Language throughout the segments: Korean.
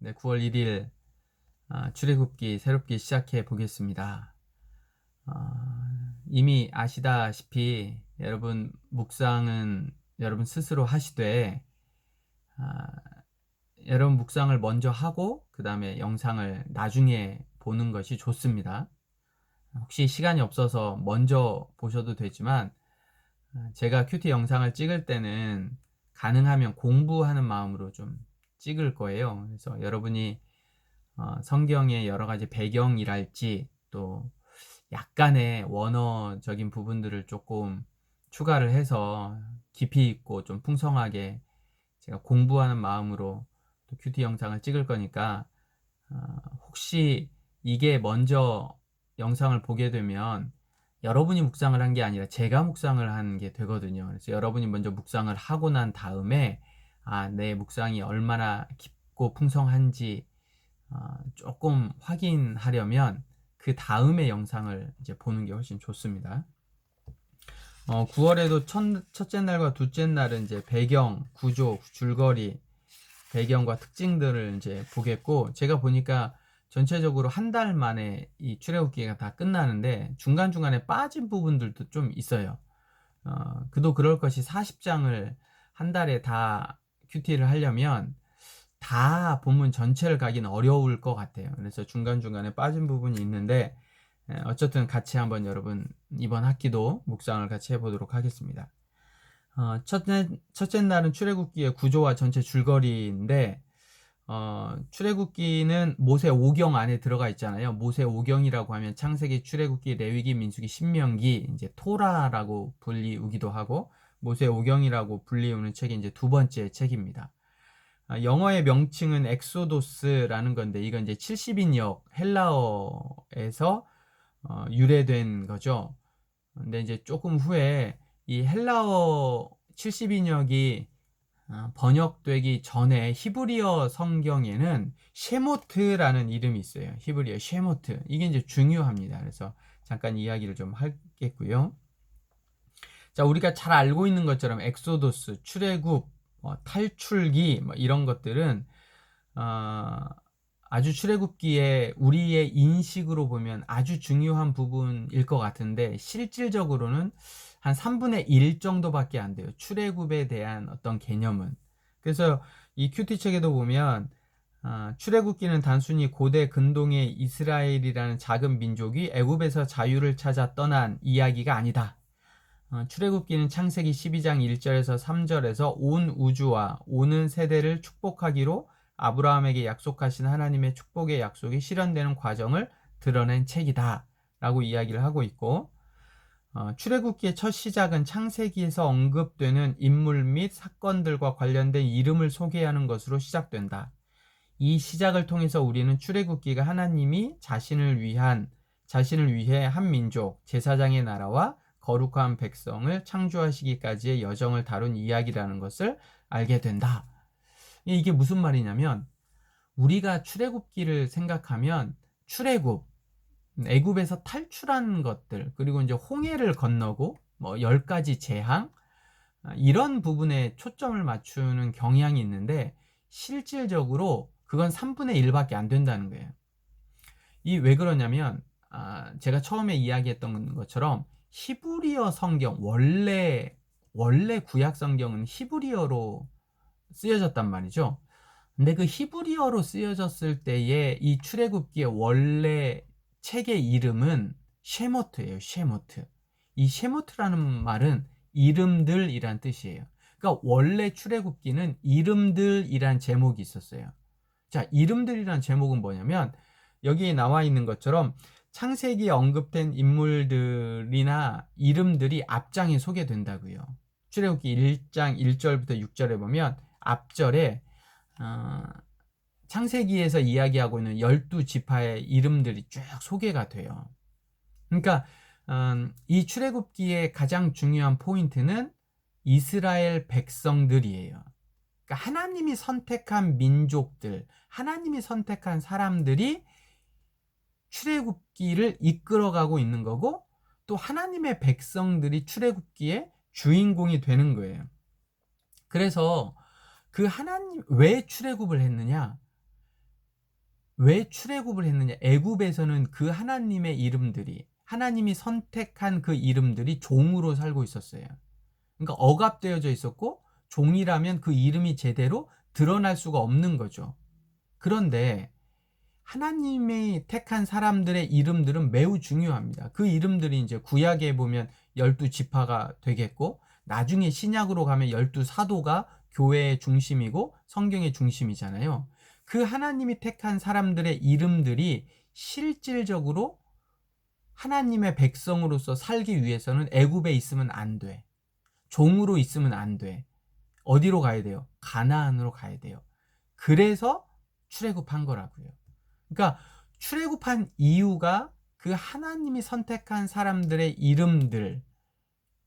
네, 9월 1일 아, 출애굽기 새롭게 시작해 보겠습니다. 아, 이미 아시다시피 여러분 묵상은 여러분 스스로 하시되 아, 여러분 묵상을 먼저 하고 그 다음에 영상을 나중에 보는 것이 좋습니다. 혹시 시간이 없어서 먼저 보셔도 되지만 아, 제가 큐티 영상을 찍을 때는 가능하면 공부하는 마음으로 좀 찍을 거예요. 그래서 여러분이 어, 성경의 여러 가지 배경이랄지 또 약간의 원어적인 부분들을 조금 추가를 해서 깊이 있고 좀 풍성하게 제가 공부하는 마음으로 또 큐티 영상을 찍을 거니까 어, 혹시 이게 먼저 영상을 보게 되면 여러분이 묵상을 한 게 아니라 제가 묵상을 한 게 되거든요. 그래서 여러분이 먼저 묵상을 하고 난 다음에 아, 내 묵상이 얼마나 깊고 풍성한지 어, 조금 확인하려면 그 다음에 영상을 이제 보는 게 훨씬 좋습니다. 어, 9월에도 첫, 첫째 날과 둘째 날은 이제 배경, 구조, 줄거리, 배경과 특징들을 이제 보겠고 제가 보니까 전체적으로 한 달 만에 이 출애굽기가 다 끝나는데 중간중간에 빠진 부분들도 좀 있어요. 어, 그도 그럴 것이 40장을 한 달에 다 큐티를 하려면 다 본문 전체를 가긴 어려울 것 같아요. 그래서 중간중간에 빠진 부분이 있는데 어쨌든 같이 한번 여러분 이번 학기도 묵상을 같이 해보도록 하겠습니다. 어, 첫째, 첫째 날은 출애굽기의 구조와 전체 줄거리인데 어, 출애굽기는 모세 5경 안에 들어가 있잖아요. 모세 5경이라고 하면 창세기, 출애굽기, 레위기, 민수기, 신명기, 이제 토라라고 불리우기도 하고 모세 5경이라고 불리우는 책이 이제 두 번째 책입니다. 아, 영어의 명칭은 엑소도스라는 건데 이건 이제 70인역 헬라어에서 어, 유래된 거죠. 근데 이제 조금 후에 이 헬라어 70인역이 어, 번역되기 전에 히브리어 성경에는 쉐모트라는 이름이 있어요. 히브리어 쉐모트. 이게 이제 중요합니다. 그래서 잠깐 이야기를 좀 하겠고요. 자, 우리가 잘 알고 있는 것처럼 엑소도스, 출애굽, 뭐 탈출기 뭐 이런 것들은 어, 아주 출애굽기에 우리의 인식으로 보면 아주 중요한 부분일 것 같은데 실질적으로는 한 3분의 1 정도밖에 안 돼요. 출애굽에 대한 어떤 개념은. 그래서 이 큐티 책에도 보면 어, 출애굽기는 단순히 고대 근동의 이스라엘이라는 작은 민족이 애굽에서 자유를 찾아 떠난 이야기가 아니다. 어, 출애굽기는 창세기 12장 1절에서 3절에서 온 우주와 오는 세대를 축복하기로 아브라함에게 약속하신 하나님의 축복의 약속이 실현되는 과정을 드러낸 책이다. 라고 이야기를 하고 있고, 어, 출애굽기의 첫 시작은 창세기에서 언급되는 인물 및 사건들과 관련된 이름을 소개하는 것으로 시작된다. 이 시작을 통해서 우리는 출애굽기가 하나님이 자신을 위한 자신을 위해 한 민족 제사장의 나라와 거룩한 백성을 창조하시기까지의 여정을 다룬 이야기라는 것을 알게 된다. 이게 무슨 말이냐면 우리가 출애굽기를 생각하면 출애굽 애굽에서 탈출한 것들 그리고 이제 홍해를 건너고 뭐 열 가지 재앙 아, 이런 부분에 초점을 맞추는 경향이 있는데 실질적으로 그건 3분의 1밖에 안 된다는 거예요. 이 왜 그러냐면 아, 제가 처음에 이야기했던 것처럼 히브리어 성경 원래 원래 구약 성경은 히브리어로 쓰여졌단 말이죠. 근데 그 히브리어로 쓰여졌을 때의 이 출애굽기의 원래 책의 이름은 쉐모트예요. 쉐모트. 이 쉐모트라는 말은 이름들이란 뜻이에요. 그러니까 원래 출애굽기는 이름들이란 제목이 있었어요. 자, 이름들이란 제목은 뭐냐면 여기에 나와 있는 것처럼 창세기에 언급된 인물들이나 이름들이 앞장에 소개된다고요. 출애굽기 1장 1절부터 6절에 보면 앞절에 어, 창세기에서 이야기하고 있는 열두 지파의 이름들이 쭉 소개가 돼요. 그러니까 음, 이 출애굽기의 가장 중요한 포인트는 이스라엘 백성들이에요. 그러니까 하나님이 선택한 민족들, 하나님이 선택한 사람들이 출애굽기를 이끌어가고 있는 거고 또 하나님의 백성들이 출애굽기의 주인공이 되는 거예요. 그래서 그 하나님 왜 출애굽을 했느냐? 왜 출애굽을 했느냐? 애굽에서는 그 하나님의 이름들이 하나님이 선택한 그 이름들이 종으로 살고 있었어요. 그러니까 억압되어져 있었고 종이라면 그 이름이 제대로 드러날 수가 없는 거죠. 그런데 하나님이 택한 사람들의 이름들은 매우 중요합니다. 그 이름들이 이제 구약에 보면 열두 지파가 되겠고 나중에 신약으로 가면 열두 사도가 교회의 중심이고 성경의 중심이잖아요. 그 하나님이 택한 사람들의 이름들이 실질적으로 하나님의 백성으로서 살기 위해서는 애굽에 있으면 안 돼. 종으로 있으면 안 돼. 어디로 가야 돼요? 가나안으로 가야 돼요. 그래서 출애굽한 거라고요. 그러니까 출애굽한 이유가 그 하나님이 선택한 사람들의 이름들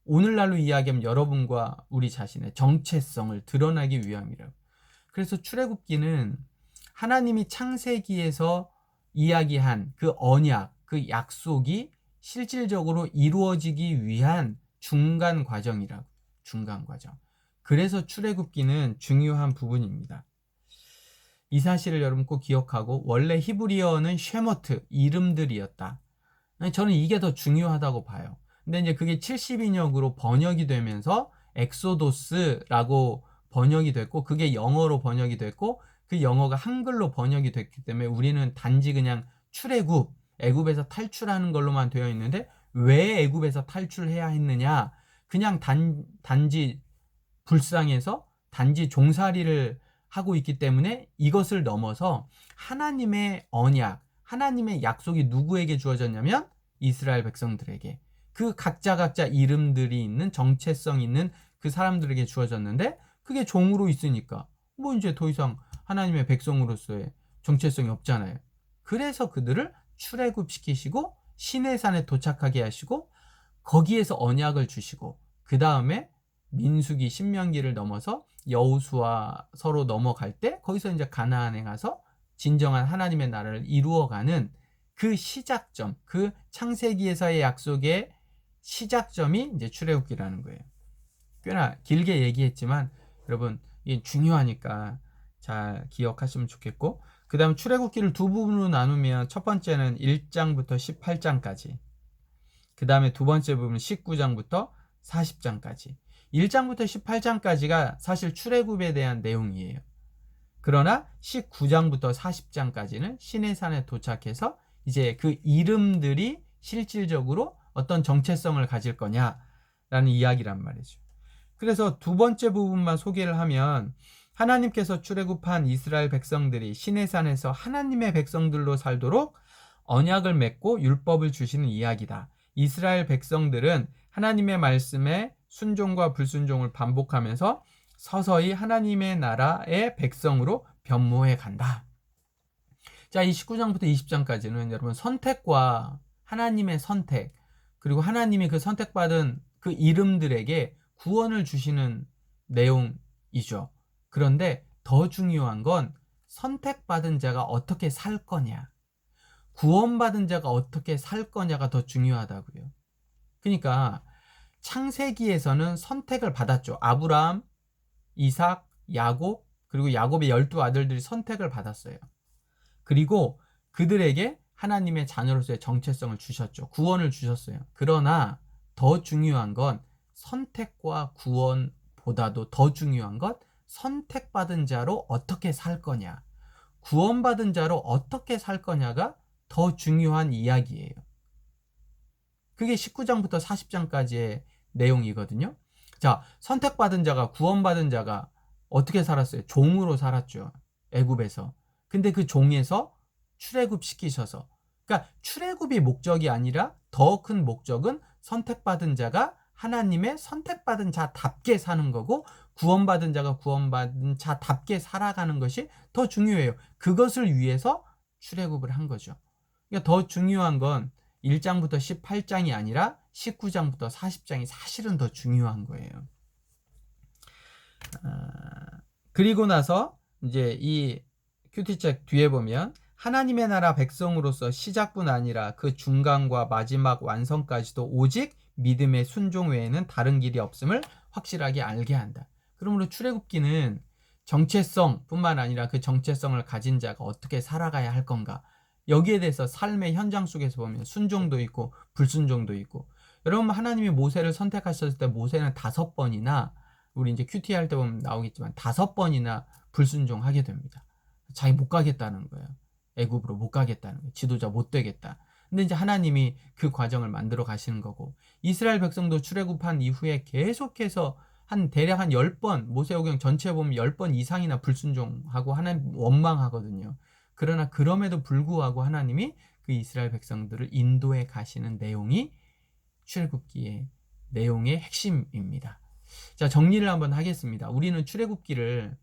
오늘날로 이야기하면 여러분과 우리 자신의 정체성을 드러나기 위함이라고. 그래서 출애굽기는 하나님이 창세기에서 이야기한 그 언약, 그 약속이 실질적으로 이루어지기 위한 중간 과정이라고. 중간 과정. 그래서 출애굽기는 중요한 부분입니다. 이 사실을 여러분 꼭 기억하고 원래 히브리어는 쉐머트 이름들이었다. 저는 이게 더 중요하다고 봐요. 근데 이제 그게 70인역으로 번역이 되면서 엑소도스라고 번역이 됐고 그게 영어로 번역이 됐고 그 영어가 한글로 번역이 됐기 때문에 우리는 단지 그냥 출애굽 애굽에서 탈출하는 걸로만 되어 있는데 왜 애굽에서 탈출해야 했느냐? 그냥 단 단지 불쌍해서 단지 종살이를 하고 있기 때문에 이것을 넘어서 하나님의 언약, 하나님의 약속이 누구에게 주어졌냐면 이스라엘 백성들에게 그 각자 각자 이름들이 있는 정체성 있는 그 사람들에게 주어졌는데 그게 종으로 있으니까 뭐 이제 더 이상 하나님의 백성으로서의 정체성이 없잖아요. 그래서 그들을 출애굽시키시고 시내산에 도착하게 하시고 거기에서 언약을 주시고 그 다음에 민수기 신명기를 넘어서 여우수와 서로 넘어갈 때 거기서 이제 가나안에 가서 진정한 하나님의 나라를 이루어가는 그 시작점, 그 창세기에서의 약속의 시작점이 이제 출애굽기라는 거예요. 꽤나 길게 얘기했지만 여러분 이게 중요하니까 잘 기억하시면 좋겠고 그 다음 출애굽기를 두 부분으로 나누면 첫 번째는 1장부터 18장까지 그 다음에 두 번째 부분 19장부터 40장까지 1장부터 18장까지가 사실 출애굽에 대한 내용이에요. 그러나 19장부터 40장까지는 시내산에 도착해서 이제 그 이름들이 실질적으로 어떤 정체성을 가질 거냐라는 이야기란 말이죠. 그래서 두 번째 부분만 소개를 하면 하나님께서 출애굽한 이스라엘 백성들이 시내산에서 하나님의 백성들로 살도록 언약을 맺고 율법을 주시는 이야기다. 이스라엘 백성들은 하나님의 말씀에 순종과 불순종을 반복하면서 서서히 하나님의 나라의 백성으로 변모해 간다. 자, 이 19장부터 20장까지는 여러분 선택과 하나님의 선택, 그리고 하나님이 그 선택받은 그 이름들에게 구원을 주시는 내용이죠. 그런데 더 중요한 건 선택받은 자가 어떻게 살 거냐, 구원받은 자가 어떻게 살 거냐가 더 중요하다고요. 그러니까 창세기에서는 선택을 받았죠. 아브라함, 이삭, 야곱, 그리고 야곱의 열두 아들들이 선택을 받았어요. 그리고 그들에게 하나님의 자녀로서의 정체성을 주셨죠. 구원을 주셨어요. 그러나 더 중요한 건 선택과 구원보다도 더 중요한 것 선택받은 자로 어떻게 살 거냐. 구원받은 자로 어떻게 살 거냐가 더 중요한 이야기예요. 그게 19장부터 40장까지의 내용이거든요. 자, 선택받은 자가 구원받은 자가 어떻게 살았어요? 종으로 살았죠. 애굽에서. 근데 그 종에서 출애굽 시키셔서 그러니까 출애굽이 목적이 아니라 더 큰 목적은 선택받은 자가 하나님의 선택받은 자답게 사는 거고 구원받은 자가 구원받은 자답게 살아가는 것이 더 중요해요. 그것을 위해서 출애굽을 한 거죠. 그러니까 더 중요한 건 1장부터 18장이 아니라 19장부터 40장이 사실은 더 중요한 거예요. 아, 그리고 나서 이제 이 큐티책 뒤에 보면 하나님의 나라 백성으로서 시작뿐 아니라 그 중간과 마지막 완성까지도 오직 믿음의 순종 외에는 다른 길이 없음을 확실하게 알게 한다. 그러므로 출애굽기는 정체성뿐만 아니라 그 정체성을 가진 자가 어떻게 살아가야 할 건가 여기에 대해서 삶의 현장 속에서 보면 순종도 있고 불순종도 있고 여러분 하나님이 모세를 선택하셨을 때 모세는 다섯 번이나 우리 이제 큐티 할 때 보면 나오겠지만 다섯 번이나 불순종하게 됩니다. 자기 못 가겠다는 거예요. 애굽으로 못 가겠다는 거예요. 지도자 못 되겠다. 근데 이제 하나님이 그 과정을 만들어 가시는 거고 이스라엘 백성도 출애굽한 이후에 계속해서 한 대략 한 10번 모세오경 전체 보면 10번 이상이나 불순종하고 하나님 원망하거든요. 그러나 그럼에도 불구하고 하나님이 그 이스라엘 백성들을 인도해 가시는 내용이 출애굽기의 내용의 핵심입니다. 자, 정리를 한번 하겠습니다. 우리는 출애굽기를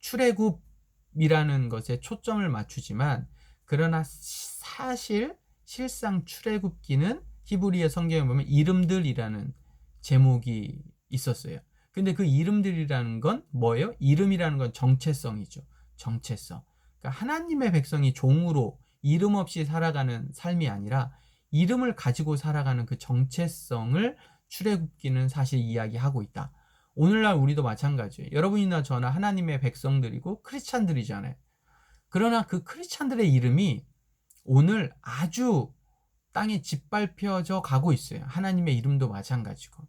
출애굽이라는 것에 초점을 맞추지만 그러나 사실 실상 출애굽기는 히브리의 성경에 보면 이름들이라는 제목이 있었어요. 근데 그 이름들이라는 건 뭐예요? 이름이라는 건 정체성이죠. 정체성. 그러니까 하나님의 백성이 종으로 이름 없이 살아가는 삶이 아니라 이름을 가지고 살아가는 그 정체성을 출애굽기는 사실 이야기하고 있다. 오늘날 우리도 마찬가지예요. 여러분이나 저나 하나님의 백성들이고 크리스찬들이잖아요. 그러나 그 크리스찬들의 이름이 오늘 아주 땅에 짓밟혀져 가고 있어요. 하나님의 이름도 마찬가지고.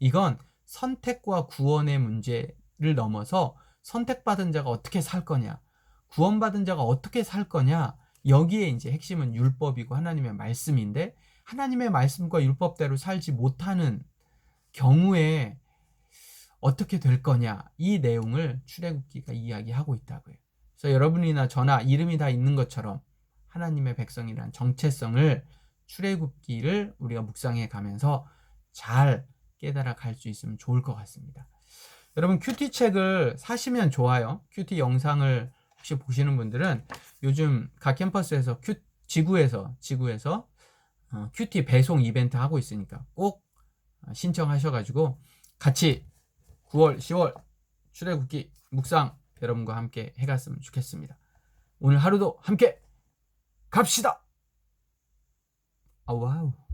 이건 선택과 구원의 문제를 넘어서 선택받은 자가 어떻게 살 거냐, 구원받은 자가 어떻게 살 거냐, 여기에 이제 핵심은 율법이고 하나님의 말씀인데, 하나님의 말씀과 율법대로 살지 못하는 경우에 어떻게 될 거냐, 이 내용을 출애굽기가 이야기하고 있다고요. 그래서 여러분이나 저나 이름이 다 있는 것처럼 하나님의 백성이란 정체성을 출애굽기를 우리가 묵상해 가면서 잘 깨달아 갈 수 있으면 좋을 것 같습니다. 여러분 큐티 책을 사시면 좋아요. 큐티 영상을 혹시 보시는 분들은 요즘 각 캠퍼스에서 큐 지구에서 지구에서 어, 큐티 배송 이벤트 하고 있으니까 꼭 신청하셔가지고 같이 9월, 10월 출애굽기 묵상 여러분과 함께 해갔으면 좋겠습니다. 오늘 하루도 함께 갑시다. 아 와우.